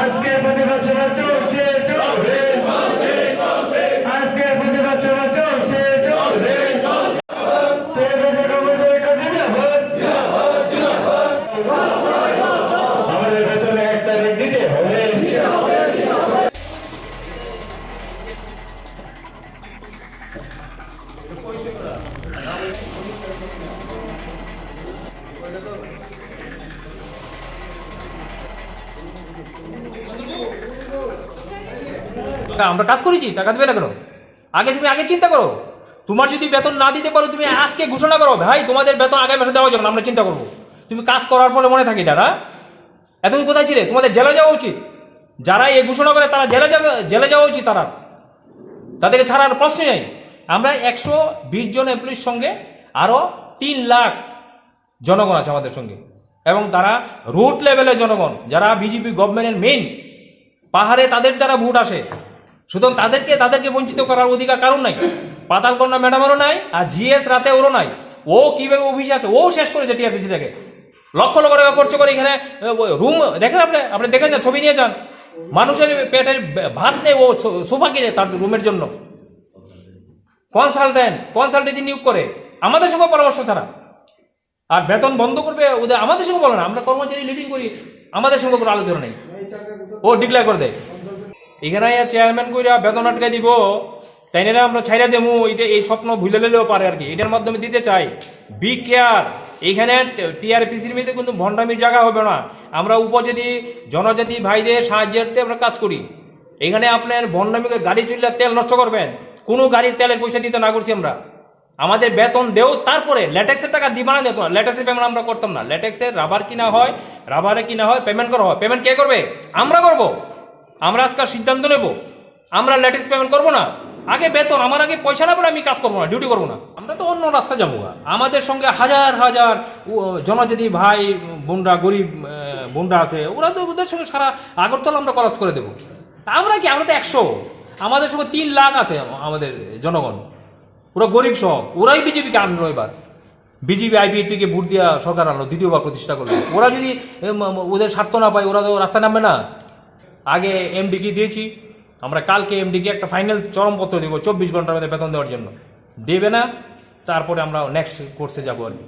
আজকে প্রতিবাদ সভা চলছে। চলবে আজকে প্রতিবাদ সভা চলছে। চলবে। আমাদের বেতনে এক তারিখ দিতে হবে। টাকা আমরা কাজ করেছি, টাকা দেবে না কেন? আগে তুমি আগে চিন্তা করো। তোমার যদি বেতন না দিতে পারো, তুমি আজকে ঘোষণা করো, ভাই, তোমাদের বেতন আগামী মাসে দেওয়া যাবে না আমরা চিন্তা করব। তুমি কাজ করার পরে মনে থাকি দাদা এতদিন কোথায় ছিলে? তোমাদের জেলে যাওয়া উচিত। যারা এই ঘোষণা করে, তারা জেলে যাবে, জেলে যাওয়া উচিত তারা। তাদেরকে ছাড়ার প্রশ্নই নেই। আমরা একশো বিশ জন এমপ্লয়ির সঙ্গে আরও তিন লাখ জনগণ আছে আমাদের সঙ্গে। এবং তারা রুট লেভেলের জনগণ, যারা বিজেপি গভর্নমেন্টের মেইন পাহাড়ে তাদের দ্বারা ভোট আসে। সুতরাং তাদেরকে তাদেরকে বঞ্চিত করার অধিকার কারণ নাই। পাতালকন্যা ম্যাডামেরও নাই, আর জিএস রাতে ওরও নাই। ও কীভাবে অফিসে আসে? ও শেষ করেছে টিআরপিসি থেকে। লক্ষ লক্ষ টাকা খরচ করে এখানে রুম দেখেন আপনি আপনি দেখেন না, ছবি নিয়ে যান। মানুষের পেটের ভাত নেই, ও সোফা কিনে তার রুমের জন্য। কনসালটেন্ট কনসালটেন্সি নিয়োগ করে, আমাদের সঙ্গে পরামর্শ ছাড়া। আর বেতন বন্ধ করবে, ওদের আমাদের সঙ্গে বলো না, আমরা কর্মচারী লিডিং করি, আমাদের সঙ্গে কোনো আলোচনা নেই। ও ডিক্লেয়ার করে দেয় এখানে চেয়ারম্যান কইরা বেতন আটকাই দিব, তাই না আমরা ছাইরা দেবো এটা এই স্বপ্ন ভুলে নিলেও পারে আর কি, এটার মাধ্যমে দিতে চাই। বি কেয়ার এইখানে টিআরপিসির মধ্যে কিন্তু ভণ্ডামির জায়গা হবে না। আমরা উপজাতি, জনজাতি, ভাইদের সাহায্যার্থে আমরা কাজ করি। এখানে আপনার ভণ্ডামি করে গাড়ি চললে তেল নষ্ট করবেন, কোনো গাড়ির তেলের পয়সা দিতে না করছি আমরা। আমাদের বেতন দেও, তারপরে ল্যাটেক্সের টাকা দিবা না দেখো ল্যাটেক্সের পেমেন্ট আমরা করতাম না। ল্যাটেক্সের রাবার কিনা হয় রাবারে কিনা হয় পেমেন্ট করা হয়। পেমেন্ট কে করবে? আমরা করব। আমরা আজকাল সিদ্ধান্ত নেব। আমরা ল্যাটেক্স পেমেন্ট করব না। আগে বেতন, আমার আগে পয়সা না পরে আমি কাজ করব না ডিউটি করব না। আমরা তো অন্য রাস্তা যাব। আমাদের সঙ্গে হাজার হাজার জনজাতি ভাই, বোনরা, গরিব বোনরা আছে, ওরা তো ওদের সঙ্গে সারা আগরতলা আমরা খরচ করে দেবো। আমরা কি? আমরা তো একশো। আমাদের সঙ্গে তিন লাখ আছে আমাদের জনগণ। ওরা গরিব সহ ওরাই বিজেপিকে আনলো এবার। বিজেপি আইপিএটিকে ভোট দিয়া সরকার আনলো, দ্বিতীয়বার প্রতিষ্ঠা করল। ওরা যদি ওদের স্বার্থ না পায়, ওরা তো রাস্তায় নামবে না। আগে এমডিকে দিয়েছি? আমরা কালকে এমডিকে একটা ফাইনাল চরমপত্র দেবো, চব্বিশ ঘণ্টার মধ্যে বেতন দেওয়ার জন্য। দেবে না, তারপরে আমরা নেক্সট কোর্সে যাব আর কি।